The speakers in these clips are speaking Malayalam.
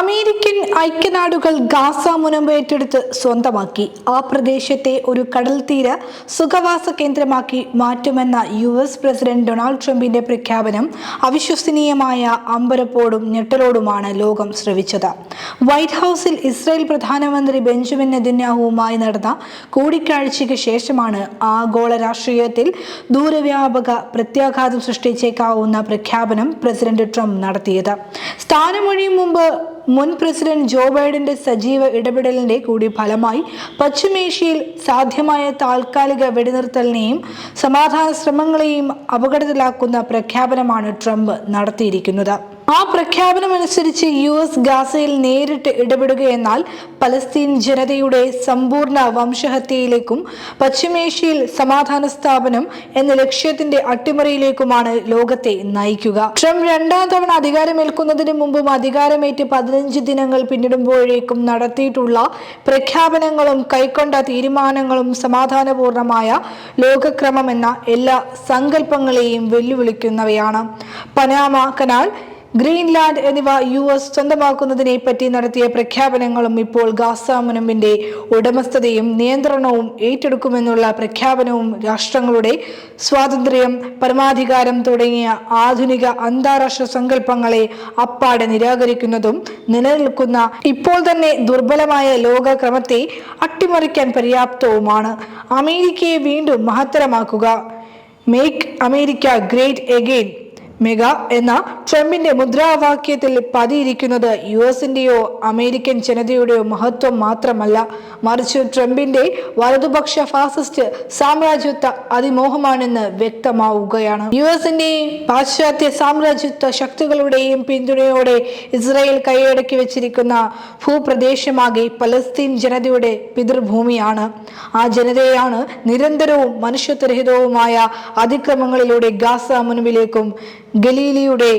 അമേരിക്കൻ ഐക്യനാടുകൾ ഗാസ മുനമ്പ് ഏറ്റെടുത്ത് സ്വന്തമാക്കി. ആ പ്രദേശത്തെ ഒരു കടൽ തീര സുഖവാസ കേന്ദ്രമാക്കി മാറ്റുമെന്ന യു എസ് പ്രസിഡന്റ് ഡൊണാൾഡ് ട്രംപിന്റെ പ്രഖ്യാപനം അവിശ്വസനീയമായ അമ്പരപ്പോടും ഞെട്ടലോടുമാണ് ലോകം ശ്രവിച്ചത്. വൈറ്റ് ഹൗസിൽ ഇസ്രായേൽ പ്രധാനമന്ത്രി ബെഞ്ചമിൻ നെതന്യാഹുവുമായി നടന്ന കൂടിക്കാഴ്ചയ്ക്ക് ശേഷമാണ് ആഗോള രാഷ്ട്രീയത്തിൽ ദൂരവ്യാപക പ്രത്യാഘാതം സൃഷ്ടിച്ചേക്കാവുന്ന പ്രഖ്യാപനം പ്രസിഡന്റ് ട്രംപ് നടത്തിയത്. സ്ഥാനമൊഴിയും മുമ്പ് മുൻ പ്രസിഡന്റ് ജോ ബൈഡന്റെ സജീവ ഇടപെടലിന്റെ കൂടി ഫലമായി പശ്ചിമേഷ്യയിൽ സാധ്യമായ താൽക്കാലിക വെടിനിർത്തലിനെയും സമാധാന ശ്രമങ്ങളെയും അപകടത്തിലാക്കുന്ന പ്രഖ്യാപനമാണ് ട്രംപ് നടത്തിയിരിക്കുന്നത്. ആ പ്രഖ്യാപനമനുസരിച്ച് യു എസ് ഗാസയിൽ നേരിട്ട് ഇടപെടുകയെന്നാൽ പലസ്തീൻ ജനതയുടെ സമ്പൂർണ വംശഹത്യയിലേക്കും പശ്ചിമേഷ്യയിൽ സമാധാന സ്ഥാപനം എന്ന ലക്ഷ്യത്തിന്റെ അട്ടിമറിയിലേക്കുമാണ് ലോകത്തെ നയിക്കുക. ട്രംപ് രണ്ടാം തവണ അധികാരമേൽക്കുന്നതിന് മുമ്പും അധികാരമേറ്റ് പതിനഞ്ച് ദിനങ്ങൾ പിന്നിടുമ്പോഴേക്കും നടത്തിയിട്ടുള്ള പ്രഖ്യാപനങ്ങളും കൈക്കൊണ്ട തീരുമാനങ്ങളും സമാധാനപൂർണമായ ലോകക്രമം എന്ന എല്ലാ സങ്കല്പങ്ങളെയും വെല്ലുവിളിക്കുന്നവയാണ്. പനാമ കനാൽ ഗ്രീൻലാൻഡ് എന്നിവ യു എസ് സ്വന്തമാക്കുന്നതിനെ പറ്റി നടത്തിയ പ്രഖ്യാപനങ്ങളും ഇപ്പോൾ ഗാസ മുനമ്പിന്റെ ഉടമസ്ഥതയും നിയന്ത്രണവും ഏറ്റെടുക്കുമെന്നുള്ള പ്രഖ്യാപനവും രാഷ്ട്രങ്ങളുടെ സ്വാതന്ത്ര്യം പരമാധികാരം തുടങ്ങിയ ആധുനിക അന്താരാഷ്ട്ര സങ്കല്പങ്ങളെ അപ്പാടെ നിരാകരിക്കുന്നതും നിലനിൽക്കുന്ന ഇപ്പോൾ തന്നെ ദുർബലമായ ലോകക്രമത്തെ അട്ടിമറിക്കാൻ പര്യാപ്തവുമാണ്. അമേരിക്കയെ വീണ്ടും മഹത്തരമാക്കുക. Make America great again mega എന്ന ട്രംപിന്റെ മുദ്രാവാക്യത്തിൽ പതിയിരിക്കുന്നത് യു എസിന്റെയോ അമേരിക്കൻ ജനതയുടെയോ മഹത്വം മാത്രമല്ല. മറിച്ച് ട്രംപിന്റെ വലതുപക്ഷ ഫാസിസ്റ്റ് സാമ്രാജ്യത്വ അതിമോഹമാണെന്ന് വ്യക്തമാവുകയാണ്. യു എസിന്റെയും പാശ്ചാത്യ സാമ്രാജ്യത്വ ശക്തികളുടെയും പിന്തുണയോടെ ഇസ്രായേൽ കൈയടക്കി വെച്ചിരിക്കുന്ന ഭൂപ്രദേശമാകെ പലസ്തീൻ ജനതയുടെ പിതൃഭൂമിയാണ്. ആ ജനതയാണ് നിരന്തരവും മനുഷ്യത്വരഹിതവുമായ അതിക്രമങ്ങളിലൂടെ ഗാസ മുൻപിലേക്കും ഗലീലിയുടെ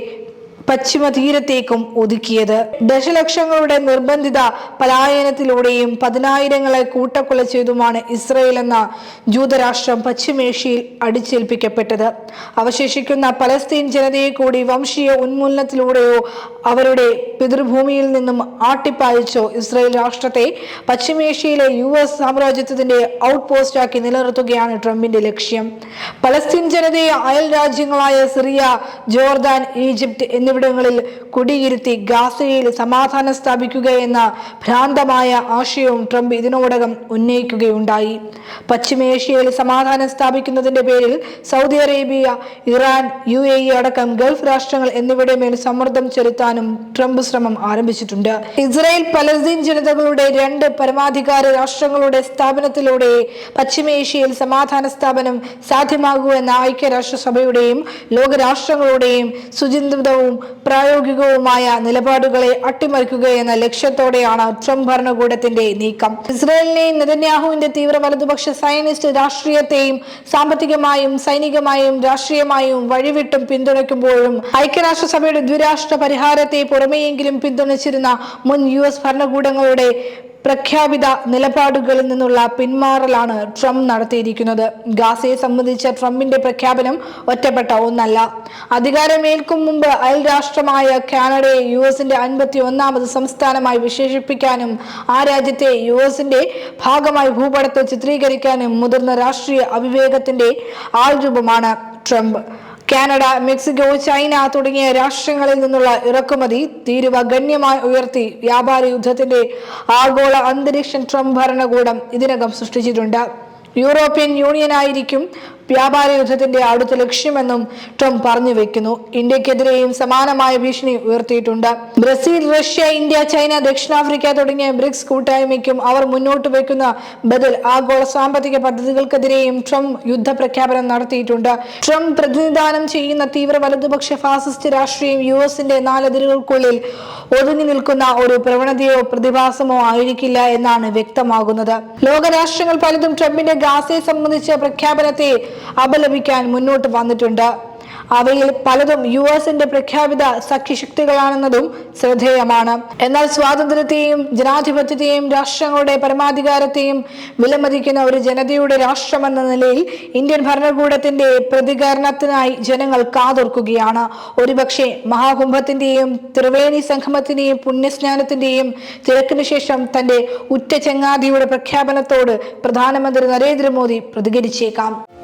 പശ്ചിമ തീരത്തേക്കും ഒതുക്കിയത്. ദശലക്ഷങ്ങളുടെ നിർബന്ധിത പലായനത്തിലൂടെയും പതിനായിരങ്ങളെ കൂട്ടക്കൊല ചെയ്തുമാണ് ഇസ്രയേൽ എന്ന ജൂതരാഷ്ട്രം പശ്ചിമേഷ്യയിൽ അടിച്ചേൽപ്പിക്കപ്പെട്ടത്. അവശേഷിക്കുന്ന പലസ്തീൻ ജനതയെ കൂടി വംശീയ ഉന്മൂലനത്തിലൂടെയോ അവരുടെ പിതൃഭൂമിയിൽ നിന്നും ആട്ടിപ്പായിച്ചോ ഇസ്രയേൽ രാഷ്ട്രത്തെ പശ്ചിമേഷ്യയിലെ യു എസ് സാമ്രാജ്യത്വത്തിന്റെ ഔട്ട് പോസ്റ്റാക്കി നിലനിർത്തുകയാണ് ട്രംപിന്റെ ലക്ഷ്യം. പലസ്തീൻ ജനതയെ അയൽ രാജ്യങ്ങളായ സിറിയ ജോർദാൻ ഈജിപ്ത് എന്നിവിടങ്ങളിൽ കുടിയിരുത്തി ഗാസയിൽ സമാധാനം സ്ഥാപിക്കുക എന്ന ഭ്രാന്തമായ ആശയവും ട്രംപ് ഇതിനോടകം ഉന്നയിക്കുകയുണ്ടായി പശ്ചിമേഷ്യയിൽ സമാധാനം സ്ഥാപിക്കുന്നതിന്റെ പേരിൽ Saudi Arabia Iran U A E അടക്കം ഗൾഫ് രാഷ്ട്രങ്ങൾ എന്നിവയുടെ മേൽ സമ്മർദ്ദം ചെലുത്താനും ട്രംപ് ശ്രമം ആരംഭിച്ചിട്ടുണ്ട്. ഇസ്രായേൽ പലസ്തീൻ ജനതകളുടെ രണ്ട് പരമാധികാര രാഷ്ട്രങ്ങളുടെ സ്ഥാപനത്തിലൂടെ പശ്ചിമേഷ്യയിൽ സമാധാന സ്ഥാപനം സാധ്യമാകൂ എന്ന ഐക്യരാഷ്ട്രസഭയുടെയും ലോകരാഷ്ട്രങ്ങളുടെയും സുചിന്തിതവും പ്രായോഗികവുമായ നിലപാടുകളെ അട്ടിമറിക്കുകയെന്ന ലക്ഷ്യത്തോടെയാണ് ട്രംപ് ഭരണകൂടത്തിന്റെ നീക്കം. ഇസ്രായേലിനെയും നെതന്യാഹുവിന്റെ തീവ്ര വലതുപക്ഷ സയനിസ്റ്റ് രാഷ്ട്രീയത്തെയും സാമ്പത്തികമായും സൈനികമായും രാഷ്ട്രീയമായും വഴിവിട്ടും പിന്തുണയ്ക്കുമ്പോഴും ഐക്യരാഷ്ട്രസഭയുടെ ദ്വിരാഷ്ട്ര പരിഹാരത്തെ പുറമെയെങ്കിലും പിന്തുണച്ചിരുന്ന മുൻ യു എസ് ഭരണകൂടങ്ങളുടെ പ്രഖ്യാപിത നിലപാടുകളിൽ നിന്നുള്ള പിന്മാറലാണ് ട്രംപ് നടത്തിയിരിക്കുന്നത്. ഗാസയെ സംബന്ധിച്ച ട്രംപിന്റെ പ്രഖ്യാപനം ഒറ്റപ്പെട്ട ഒന്നല്ല. അധികാരമേൽക്കും മുമ്പ് അയൽ രാഷ്ട്രമായ കാനഡയെ യു എസിന്റെ അൻപത്തി ഒന്നാമത് സംസ്ഥാനമായി വിശേഷിപ്പിക്കാനും ആ രാജ്യത്തെ യു എസിന്റെ ഭാഗമായി ഭൂപടത്തെ ചിത്രീകരിക്കാനും മുതിർന്ന രാഷ്ട്രീയ അവിവേകത്തിന്റെ ആൾരൂപമാണ് ട്രംപ്. കാനഡ മെക്സിക്കോ ചൈന തുടങ്ങിയ രാഷ്ട്രങ്ങളിൽ നിന്നുള്ള ഇറക്കുമതി തീരുവ ഗണ്യമായി ഉയർത്തി. വ്യാപാര യുദ്ധത്തിന്റെ ആഗോള അന്തരീക്ഷം ട്രംപ് ഭരണകൂടം ഇതിനകം സൃഷ്ടിച്ചിട്ടുണ്ട്. യൂറോപ്യൻ യൂണിയൻ ആയിരിക്കും വ്യാപാര യുദ്ധത്തിന്റെ അടുത്ത ലക്ഷ്യമെന്നും ട്രംപ് പറഞ്ഞു വെക്കുന്നു. ഇന്ത്യക്കെതിരെയും സമാനമായ ഭീഷണി ഉയർത്തിയിട്ടുണ്ട്. ബ്രസീൽ റഷ്യ ഇന്ത്യ ചൈന ദക്ഷിണാഫ്രിക്ക തുടങ്ങിയ ബ്രിക്സ് കൂട്ടായ്മയ്ക്കും അവർ മുന്നോട്ട് വയ്ക്കുന്ന ബദൽ ആഗോള സാമ്പത്തിക പദ്ധതികൾക്കെതിരെയും ട്രംപ് യുദ്ധ പ്രഖ്യാപനം നടത്തിയിട്ടുണ്ട്. ട്രംപ് പ്രതിനിധാനം ചെയ്യുന്ന തീവ്ര വലതുപക്ഷ ഫാസിസ്റ്റ് രാഷ്ട്രീയം യു എസിന്റെ നാലതിരുകൾക്കുള്ളിൽ ഒതുങ്ങി നിൽക്കുന്ന ഒരു പ്രവണതയോ പ്രതിഭാസമോ ആയിരിക്കില്ല എന്നാണ് വ്യക്തമാകുന്നത്. ലോകരാഷ്ട്രങ്ങൾ പലതും ട്രംപിന്റെ ഗാസയെ സംബന്ധിച്ച പ്രഖ്യാപനത്തെ അപലപിക്കാൻ മുന്നോട്ട് വന്നിട്ടുണ്ട്. അവയിൽ പലതും യു എസിന്റെ പ്രഖ്യാപിത സഖ്യശക്തികളാണെന്നതും ശ്രദ്ധേയമാണ്. എന്നാൽ സ്വാതന്ത്ര്യത്തെയും ജനാധിപത്യത്തെയും രാഷ്ട്രങ്ങളുടെ പരമാധികാരത്തെയും വിലമതിക്കുന്ന ഒരു ജനതയുടെ രാഷ്ട്രമെന്ന നിലയിൽ ഇന്ത്യൻ ഭരണകൂടത്തിന്റെ പ്രതികരണത്തിനായി ജനങ്ങൾ കാതോർക്കുകയാണ്. ഒരുപക്ഷെ മഹാകുംഭത്തിന്റെയും ത്രിവേണി സംഗമത്തിന്റെയും പുണ്യസ്നാനത്തിന്റെയും തിരക്കിനു ശേഷം തന്റെ ഉറ്റ ചങ്ങാതിയുടെ പ്രഖ്യാപനത്തോട് പ്രധാനമന്ത്രി നരേന്ദ്രമോദി പ്രതികരിച്ചേക്കാം.